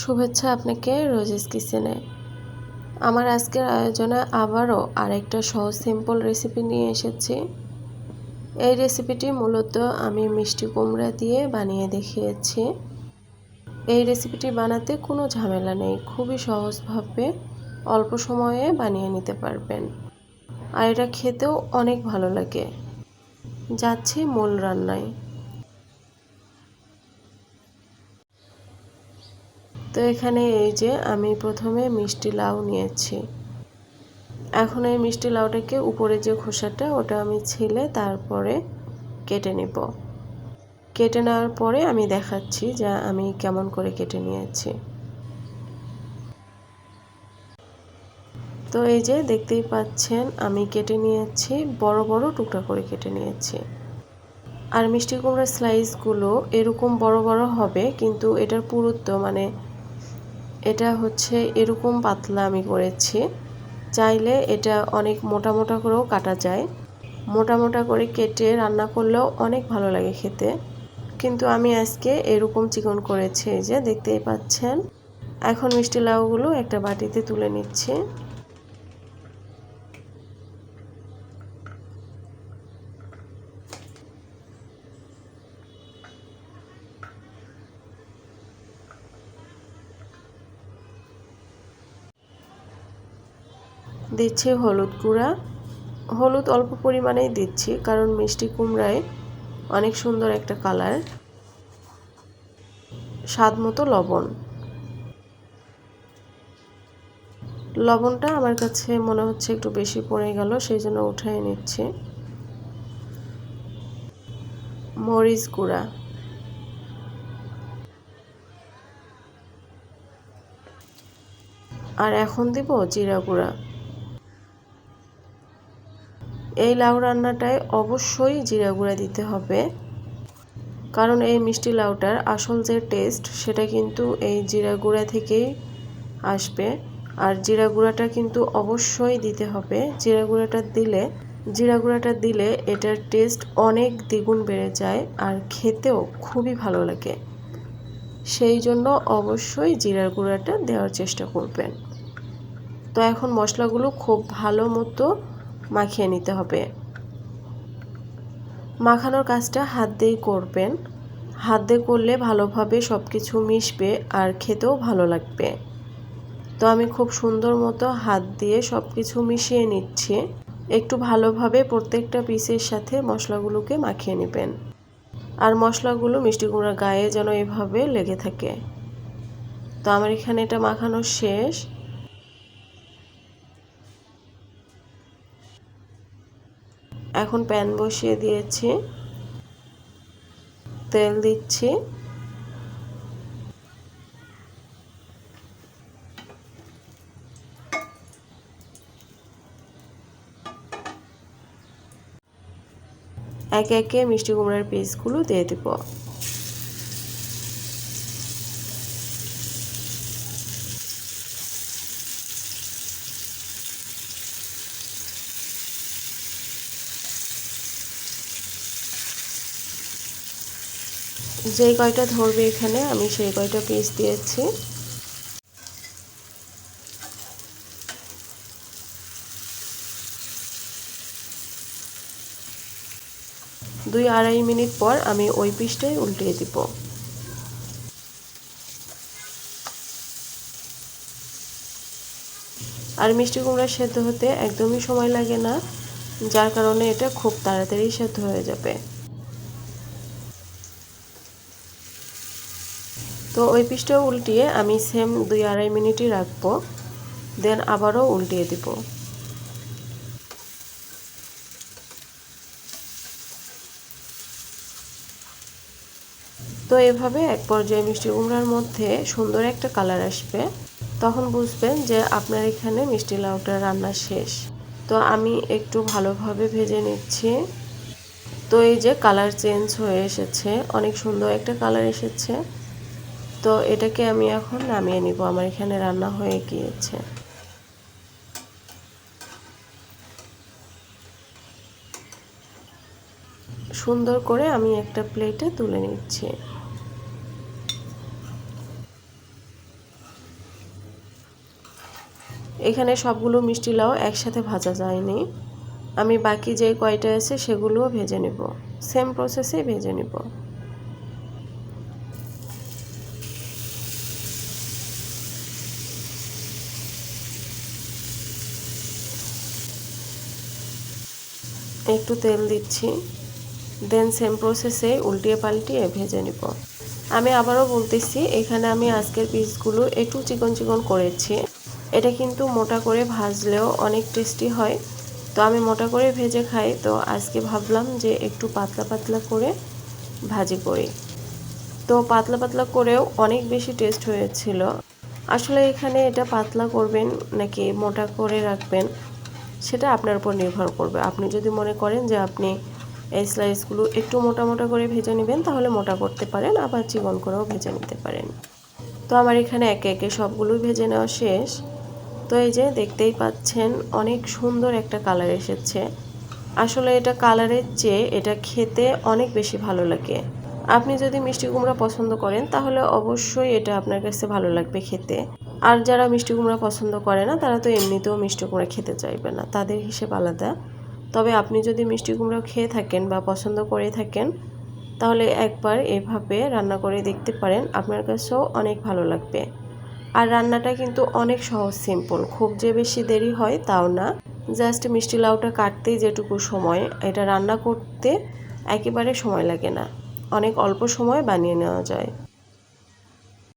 শুভেচ্ছা আপনাকে রোজিস কিচেনে। আমার আজকের আয়োজনে আবারও আরেকটা সহজ সিম্পল রেসিপি নিয়ে এসেছি। এই রেসিপিটি মূলত আমি মিষ্টি কুমড়া দিয়ে বানিয়ে দেখিয়েছি। এই রেসিপিটি বানাতে কোনো ঝামেলা নেই, খুবই সহজভাবে অল্প সময়ে বানিয়ে নিতে পারবেন। আর এটা খেতেও অনেক ভালো লাগে। যাচ্ছি মূল রান্নায়। তো এখানে এই যে আমি প্রথমে মিষ্টি লাউ নিয়েছি। এখন এই মিষ্টি লাউটাকে উপরে যে খোসাটা, ওটা আমি ছিলে তারপরে কেটে নেব। কেটে নেওয়ার পরে আমি দেখাচ্ছি যে আমি কেমন করে কেটে নিয়েছি। তো এই যে দেখতেই পাচ্ছেন, আমি কেটে নিয়েছি, বড় বড় টুকরা করে কেটে নিয়েছি। আর মিষ্টি কুমড়ার স্লাইসগুলো এরকম বড় বড় হবে, কিন্তু এটার পুরুত্ব মানে এটা হচ্ছে এরকম পাতলা আমি করেছি। চাইলে এটা অনেক মোটা মোটা করেও কাটা যায়। মোটা মোটা করে কেটে রান্না করলেও অনেক ভালো লাগে খেতে। কিন্তু আমি আজকে এরকম চিকন করেছি যে দেখতেই পাচ্ছেন। এখন মিষ্টি লাউগুলো একটা বাটিতে তুলে নিচ্ছি। দিচ্ছি হলুদ গুঁড়া। হলুদ অল্প পরিমাণেই দিচ্ছি, কারণ মিষ্টি কুমড়ায় অনেক সুন্দর একটা কালার। স্বাদ মতো লবণ। লবণটা আমার কাছে মনে হচ্ছে একটু বেশি পড়ে গেল, সেই জন্য উঠাই নিচ্ছি। মরিচ গুঁড়া। আর এখন দিব জিরা গুঁড়া। এই লাউ রান্নাটায় অবশ্যই জিরা গুঁড়া দিতে হবে। কারণ এই মিষ্টি লাউটার আসল যে টেস্ট, সেটা কিন্তু এই জিরা গুঁড়া থেকেই আসবে। আর জিরা গুঁড়াটা কিন্তু অবশ্যই দিতে হবে। জিরা গুঁড়াটা দিলে, জিরা গুঁড়াটা দিলে এটার টেস্ট অনেক দ্বিগুণ বেড়ে যায় আর খেতেও খুবই ভালো লাগে। সেই জন্য অবশ্যই জিরার গুঁড়াটা দেওয়ার চেষ্টা করবেন। তো এখন মশলাগুলো খুব ভালো মতো মাখিয়ে নিতে হবে। মাখানোর কাজটা হাত দিয়েই করবেন। হাত দিয়ে করলে ভালোভাবে সব কিছু মিশবে আর খেতেও ভালো লাগবে। তো আমি খুব সুন্দর মতো হাত দিয়ে সব কিছু মিশিয়ে নিচ্ছি। একটু ভালোভাবে প্রত্যেকটা পিসের সাথে মশলাগুলোকে মাখিয়ে নেবেন। আর মশলাগুলো মিষ্টি কুমড়ার গায়ে যেন এভাবে লেগে থাকে। তো আমার এখানে এটা মাখানো শেষ। এখন প্যান বসিয়ে দিয়েছি। তেল দিচ্ছি। একে একে মিষ্টি কুমড়ার পিসগুলো দিয়ে দেব। যেই কয়টা ধরবে এখানে, আমি সেই কয়টা পিস দিয়েছি। দুই আড়াই মিনিট পর আমি ওই পিসটাই উল্টিয়ে দিব। আর মিষ্টি কুমড়া সেদ্ধ হতে একদমই সময় লাগে না, যার কারণে এটা খুব তাড়াতাড়ি সেদ্ধ হয়ে যাবে। তো ওই পিসটাও উল্টিয়ে আমি সেম দুই আড়াই মিনিটই রাখব দেন আবারও উল্টিয়ে দিব। তো এভাবে এক পর্যায়ে মিষ্টি কুমড়ার মধ্যে সুন্দর একটা কালার আসবে। তখন বুঝবেন যে আপনার এখানে মিষ্টি লাউটা রান্না শেষ। তো আমি একটু ভালোভাবে ভেজে নিচ্ছি। তো এই যে কালার চেঞ্জ হয়ে এসেছে, অনেক সুন্দর একটা কালার এসেছে। তো এটাকে আমি এখন নামিয়ে নিব। আমার এখানে রান্না হয়ে গিয়েছে। সুন্দর করে আমি একটা প্লেটে তুলে নিচ্ছি। এখানে সবগুলো মিষ্টি লাউ একসাথে ভাজা যায়নি। আমি বাকি যে কয়টা আছে সেগুলোও ভেজে নেব। সেম প্রসেসে ভেজে নেব। একটু তেল দিচ্ছি দেন সেম প্রসেসে উল্টিয়ে পাল্টিয়ে ভেজে নিব। আমি আবারও বলতেছি, এখানে আমি আজকের পিসগুলো একটু চিকন চিকন করেছি। এটা কিন্তু মোটা করে ভাজলেও অনেক টেস্টি হয়। তো আমি মোটা করে ভেজে খাই, তো আজকে ভাবলাম যে একটু পাতলা পাতলা করে ভাজি করি। তো পাতলা পাতলা করেও অনেক বেশি টেস্ট হয়েছিল। আসলে এখানে এটা পাতলা করবেন নাকি মোটা করে রাখবেন? সেটা আপনার উপর নির্ভর করবে। আপনি যদি মনে করেন যে আপনি এই স্লাইসগুলো একটু মোটা মোটা করে ভেজে নেবেন, তাহলে মোটা করতে পারেন, আবার চিকন করেও ভেজে নিতে পারেন। তো আমার এখানে একে একে সবগুলোই ভেজে নেওয়া শেষ। তো এই যে দেখতেই পাচ্ছেন, অনেক সুন্দর একটা কালার এসেছে। আসলে এটা কালারের চেয়ে এটা খেতে অনেক বেশি ভালো লাগে। আপনি যদি মিষ্টি কুমড়া পছন্দ করেন, তাহলে অবশ্যই এটা আপনার কাছে ভালো লাগবে খেতে। আর যারা মিষ্টি কুমড়া পছন্দ করে না, তারা তো এমনিতেও মিষ্টি কুমড়া খেতে চাইবে না। তাদের হিসেব আলাদা। তবে আপনি যদি মিষ্টি কুমড়া খেয়ে থাকেন বা পছন্দ করে থাকেন, তাহলে একবার এভাবে রান্না করে দেখতে পারেন। আপনার কাছেও অনেক ভালো লাগবে। আর রান্নাটা কিন্তু অনেক সহজ সিম্পল খুব যে বেশি দেরি হয় তাও না। জাস্ট মিষ্টি লাউটা কাটতেই যেটুকু সময়, এটা রান্না করতে একেবারে সময় লাগে না। অনেক অল্প সময় বানিয়ে নেওয়া যায়।